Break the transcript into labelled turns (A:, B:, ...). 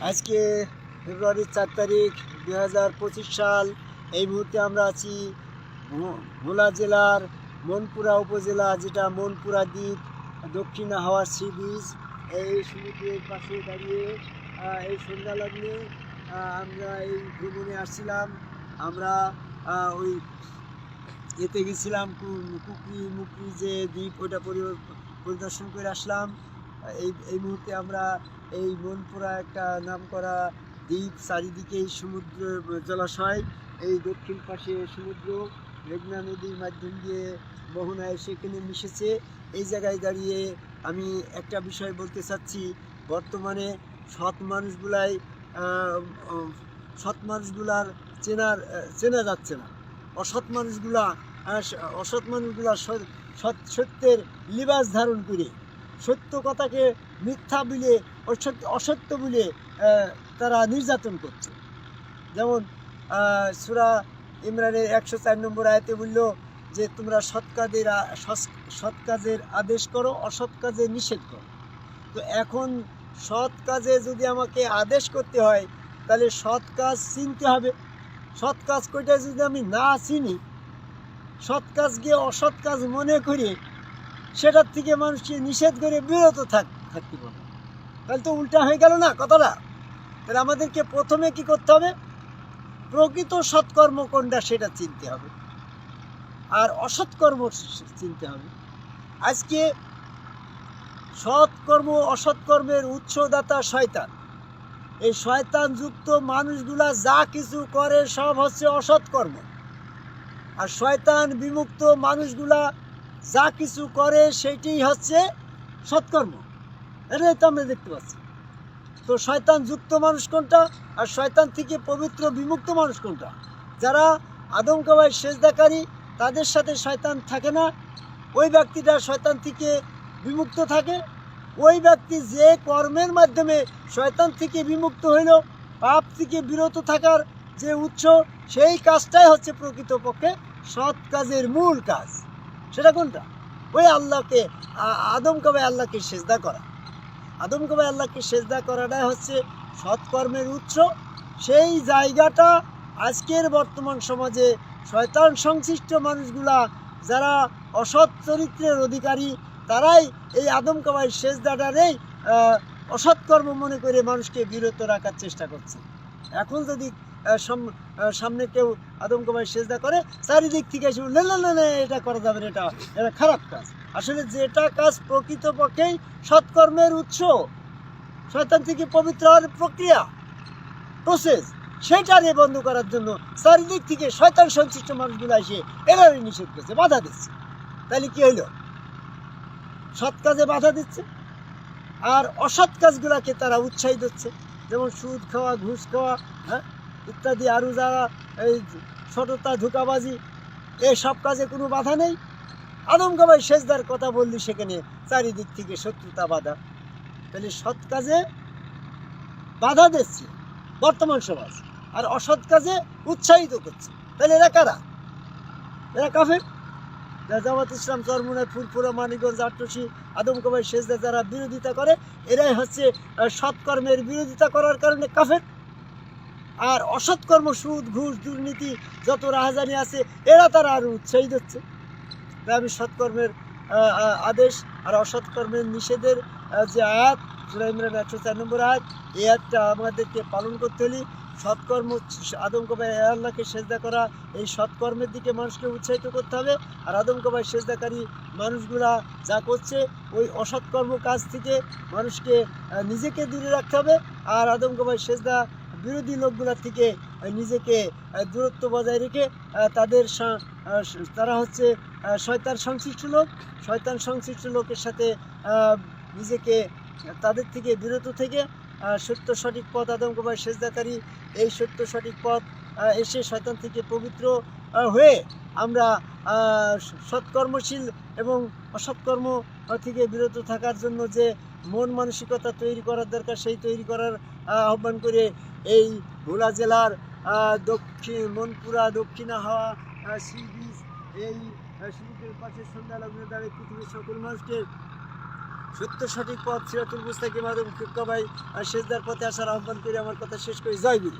A: আজকে ফেব্রুয়ারির চার তারিখ, দুই হাজার পঁচিশ সাল। এই মুহূর্তে আমরা আছি ভোলা জেলার মনপুরা উপজেলা, যেটা মনপুরা দ্বীপ, দক্ষিণ হাওয়া সি বিচ। এই সমুদ্রের পাশে দাঁড়িয়ে এই সন্ধ্যা লগ্নে আমরা এই ভ্রমণে আসছিলাম। আমরা ওই এতে গেছিলাম কুকরি মুকরি যে দ্বীপ ওটা পরি- পরিদর্শন করে আসলাম। এই এই মুহূর্তে আমরা এই মনপুরা একটা নামকরা দ্বীপ চারিদিকেই সমুদ্র, জলাশয়, এই দক্ষিণ পাশে সমুদ্র, মেঘনা নদীর মাধ্যম দিয়ে মোহনায় সেখানে মিশেছে। এই জায়গায় দাঁড়িয়ে আমি একটা বিষয় বলতে চাচ্ছি, বর্তমানে সৎ মানুষগুলাই সৎ মানুষগুলার চেনার, চেনা যাচ্ছে না। অসৎ মানুষগুলা অসৎ মানুষগুলা সত্যের লিবাস ধারণ করে সত্য কথাকে মিথ্যা বলে, অসত্য বলে তারা নির্যাতন করছে। যেমন সুরা ইমরানের একশো চার নম্বর আয়তে বলল যে, তোমরা সৎ কাজের সৎ- কাজের আদেশ করো, অসৎ কাজে নিষেধ করো। তো এখন সৎ কাজে যদি আমাকে আদেশ করতে হয়, তাহলে সৎ কাজ চিনতে হবে। সৎ কাজ কইটা যদি আমি না চিনি, সৎ কাজকে অসৎ কাজ মনে করে সেটার থেকে মানুষকে নিষেধ করে বিরত থাক থাকতে পারে তাহলে তো উল্টা হয়ে গেল না কথাটা? তাহলে আমাদেরকে প্রথমে কি করতে হবে? প্রকৃত সৎকর্ম কোনটা সেটা চিনতে হবে। আর অসৎকর্ম চিনতে হবে। আজকে সৎকর্ম, অসৎকর্মের উৎসদাতা শয়তান। এই শয়তান যুক্ত মানুষগুলা যা কিছু করে সব হচ্ছে অসৎকর্ম। আর শয়তান বিমুক্ত মানুষগুলা যা কিছু করে সেটাই হচ্ছে সৎকর্ম। এটাই তো আমরা দেখতে পাচ্ছি। তো শয়তান যুক্ত মানুষ কোনটা? আর শয়তান থেকে পবিত্র বিমুক্ত মানুষ কোনটা? যারা আদমকাবাই সেজদাকারী, তাদের সাথে শয়তান থাকে না। ওই ব্যক্তিটা শয়তান থেকে বিমুক্ত থাকে। ওই ব্যক্তি যে কর্মের মাধ্যমে শয়তান থেকে বিমুক্ত হইল, পাপ থেকে বিরত থাকার যে উৎস, সেই কাজটাই হচ্ছে প্রকৃতপক্ষে সৎ কাজের মূল কাজ। সেটা কোনটা? ওই আল্লাহকে আদম কবে আল্লাহকে সেজদা করা? আদম কবে আল্লাহকে সেজদা করাটাই হচ্ছে সৎকর্মের উৎস। সেই জায়গাটা আজকের বর্তমান সমাজে শয়তান সংশ্লিষ্ট মানুষগুলা, যারা অসৎ চরিত্রের অধিকারী, তারাই এই আদম কাবাই সেজদাটারেই অসৎকর্ম মনে করে মানুষকে বিরত রাখার চেষ্টা করছে। এখন যদি সামনে কেউ আদম কাবাই সেজদা করে, চারিদিক থেকে এসে না না না এটা করা যাবে না, এটা এটা খারাপ কাজ। আসলে যেটা কাজ প্রকৃতপক্ষেই সৎকর্মের উৎস, শয়তান থেকে পবিত্র হওয়ার প্রক্রিয়া প্রসেস সেটারে বন্ধ করার জন্য চারিদিক থেকে শয়তান সংশ্লিষ্ট মানুষগুলো এসে এরারে নিষেধ করছে, বাধা দিচ্ছে। তাহলে কি হইল? সৎ কাজে বাধা দিচ্ছে, আর অসৎ কাজগুলোকে তারা উৎসাহিত হচ্ছে। যেমন সুদ খাওয়া, ঘুষ খাওয়া হ্যাঁ? ইত্যাদি আরও যারা এই সততা ধোকাবাজি, এসব কাজে কোনো বাধা নেই। আদমকাবাই সেজদার কথা বললি সেখানে চারিদিক থেকে শত্রুতা বাধা। তাহলে সৎ কাজে বাধা দিচ্ছে বর্তমান সমাজ, আর অসৎ কাজে উৎসাহিত করছে। তাহলে এরা কারা? এরা কাফের? জামাত ইসলাম, চরমুনায় ফুলপুরা মানিকগঞ্জ আটটসি আদমকাবাই সেজদা যারা বিরোধিতা করে, এরাই হচ্ছে সৎকর্মের বিরোধিতা করার কারণে কাফের। আর অসৎকর্ম সুদ, ঘুষ, দুর্নীতি যত রাহাজানি আছে, এরা তারা আরও উৎসাহিত হচ্ছে তাই আমি সৎকর্মের আদেশ আর অসৎকর্মের নিষেধের যে আয়াত, সুরা ইমরান একশো চার নম্বর আয়াত, এই আয়াতটা আমাদেরকে পালন করতে হলে সৎকর্ম আদম কবাই আল্লাহকে সেজদা করা, এই সৎকর্মের দিকে মানুষকে উৎসাহিত করতে হবে। আর আদম কবাই সেজদাকারী মানুষগুলা যা করছে, ওই অসৎকর্ম কাজ থেকে মানুষকে নিজেকে দূরে রাখতে হবে। আর আদম কবাই সেজদা বিরোধী লোকগুলা থেকে নিজেকে দূরত্ব বজায় রেখে তাদের তারা হচ্ছে শয়তান সংশ্লিষ্ট লোক। শয়তান সংশ্লিষ্ট লোকের সাথে নিজেকে, তাদের থেকে বিরত থেকে সত্য সঠিক পথ আদম কবাই সেজদাকারী। এই সত্য সঠিক পথ এসে শয়তান থেকে পবিত্র হয়ে আমরা সৎকর্মশীল এবং অসৎকর্ম থেকে বিরত থাকার জন্য যে মন মানসিকতা তৈরি করার দরকার, সেই তৈরি করার আহ্বান করে এই ভোলা জেলার দক্ষিণ, মনপুরা দক্ষিণা হাওয়া সি বিচ এই সমুদ্রের পাশে সন্ধ্যা লগ্নে দাঁড়িয়ে পৃথিবীর সকল মানুষকে সত্য সঠিক পথ, সিরাতুল মুস্তাকিম আদম আর শেষদার পথে আসার আহ্বান করে আমার কথা শেষ করি। জয় গুরু।